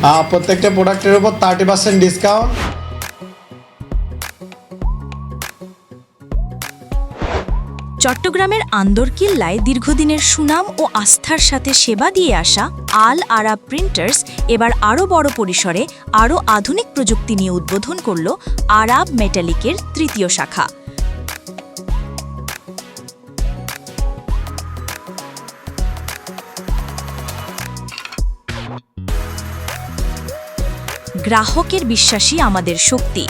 প্রত্যেকটা প্রোডাক্টের উপর থার্টি পার্সেন্ট ডিসকাউন্ট চট্টগ্রামের আন্দরকিল্লায় দীর্ঘদিনের সুনাম ও আস্থার সাথে সেবা দিয়ে আসা আল আরাব প্রিন্টার্স এবার আরও বড় পরিসরে আরও আধুনিক প্রযুক্তি নিয়ে উদ্বোধন করল আরাব মেটালিকের তৃতীয় শাখা। গ্রাহকের বিশ্বাসী আমাদের শক্তি।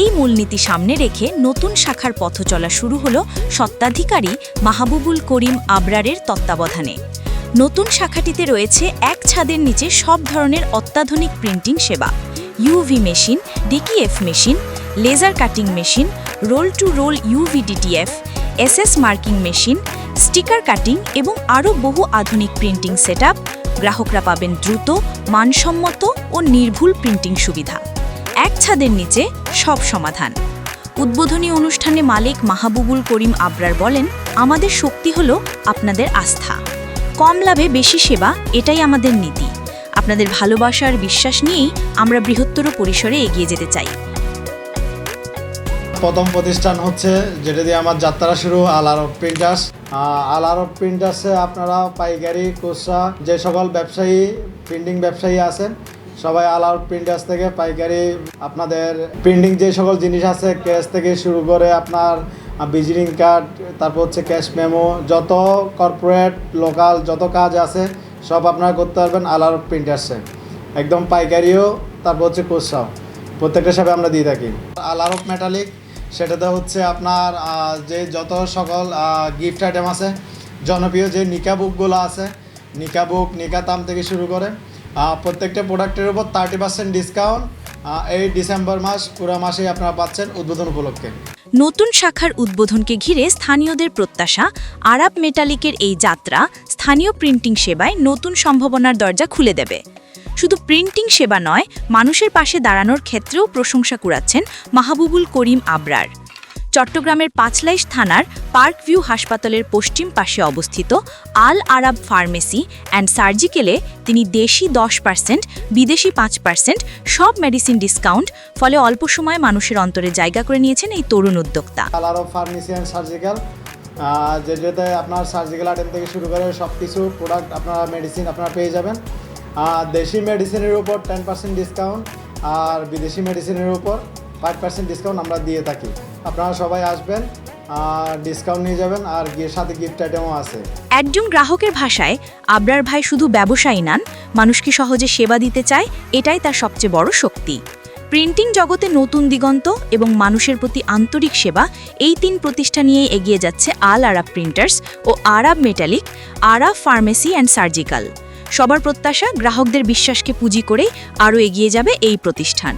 এই মূলনীতি সামনে রেখে নতুন শাখার পথ চলা শুরু হল সত্ত্বাধিকারী মাহবুবুল করিম আবরারের তত্ত্বাবধানে। নতুন শাখাটিতে রয়েছে এক ছাদের নিচে সব ধরনের অত্যাধুনিক প্রিন্টিং সেবা। UV machine ডিকিএফ machine, laser cutting machine, roll to roll UVDTF SS marking machine, sticker cutting এবং আরও বহু আধুনিক প্রিন্টিং সেটআপ গ্রাহকরা পাবেন দ্রুত, মানসম্মত ও নির্ভুল প্রিন্টিং সুবিধা। এক ছাদের নিচে সব সমাধান। উদ্বোধনী অনুষ্ঠানে মালিক মাহবুবুল করিম আবরার বলেন, আমাদের শক্তি হলো আপনাদের আস্থা। কম লাভে বেশি সেবা, এটাই আমাদের নীতি। আপনাদের ভালোবাসার বিশ্বাস নিয়েই আমরা বৃহত্তর পরিসরে এগিয়ে যেতে চাই। প্রথম প্রতিষ্ঠান হচ্ছে যেটা দিয়ে আমার যাত্রা শুরু, আল আরব প্রিন্টার্স আল আরব প্রিন্টার্সে আপনারা পাইকারি, খুচরা, যে সকল ব্যবসায়ী প্রিন্টিং ব্যবসায়ী আছেন, সবাই আল আরব প্রিন্টার্স থেকে পাইকারি আপনাদের প্রিন্টিং যে সকল জিনিস আছে ক্যাশ থেকে শুরু করে আপনার ভিজিটিং কার্ড তারপর হচ্ছে ক্যাশ মেমো যত কর্পোরেট লোকাল যত কাজ আছে, সব আপনারা করতে পারবেন আল আরব প্রিন্টার্সে একদম পাইকারিও, তারপর হচ্ছে খুচরাও। প্রত্যেকটা হিসাবে আমরা দিয়ে থাকি। আল আরব মেটালিক সেটাতে হচ্ছে আপনার যে যত সকল গিফট আইটেম আছে, জনপ্রিয় যে নিকা বুকগুলো আছে, নিকা বুক নিকা তাম থেকে শুরু করে প্রত্যেকটা প্রোডাক্টের উপর থার্টি পার্সেন্ট ডিসকাউন্ট এই ডিসেম্বর মাস, পুরো মাসেই আপনারা পাচ্ছেন উদ্বোধন উপলক্ষে। নতুন শাখার উদ্বোধনকে ঘিরে স্থানীয়দের প্রত্যাশা, আরাব মেটালিকের এই যাত্রা স্থানীয় প্রিন্টিং সেবায় নতুন সম্ভাবনার দরজা খুলে দেবে। শুধু প্রিন্টিং সেবা নয়, মানুষের পাশে দাঁড়ানোর ক্ষেত্রেও প্রশংসা কুড়াচ্ছেন মাহবুবুল করিম আবরার। চট্টগ্রামের পাঁচলাইশ থানার পার্ক ভিউ হাসপাতালের পশ্চিম পাশে অবস্থিত আল আরাব ফার্মেসি অ্যান্ড সার্জিক্যালে তিনি দেশি দশ পার্সেন্ট, বিদেশি পাঁচ পার্সেন্ট, সব মেডিসিন ডিসকাউন্ট ফলে অল্প সময়ে মানুষের অন্তরে জায়গা করে নিয়েছেন এই তরুণ উদ্যোক্তা। Colour of pharmacy and surgical আপনার সার্জিক্যাল আইটেম থেকে শুরু করে সব কিছু প্রোডাক্ট আপনারা মেডিসিন আপনারা পেয়ে যাবেন। আর দেশি মেডিসিনের উপর টেন পার্সেন্ট ডিসকাউন্ট আর বিদেশি মেডিসিনের উপর ফাইভ পার্সেন্ট ডিসকাউন্ট আমরা দিয়ে থাকি। আপনারা সবাই আসবেন আর ডিসকাউন্ট নিয়ে যাবেন আর গিয়ে সাথে গিফট আইটেমও আছে। একজন গ্রাহকের ভাষায়, আবরার ভাই শুধু ব্যবসায়ী নান মানুষকে সহজে সেবা দিতে চায়? এটাই তার সবচেয়ে বড় শক্তি। প্রিন্টিং জগতে নতুন দিগন্ত এবং মানুষের প্রতি আন্তরিক সেবা, এই তিন প্রতিষ্ঠা নিয়েই এগিয়ে যাচ্ছে Al Arab printers O Arab metallic Arab pharmacy and surgical সবার প্রত্যাশা গ্রাহকদের বিশ্বাসকে পুঁজি করেই আরও এগিয়ে যাবে এই প্রতিষ্ঠান।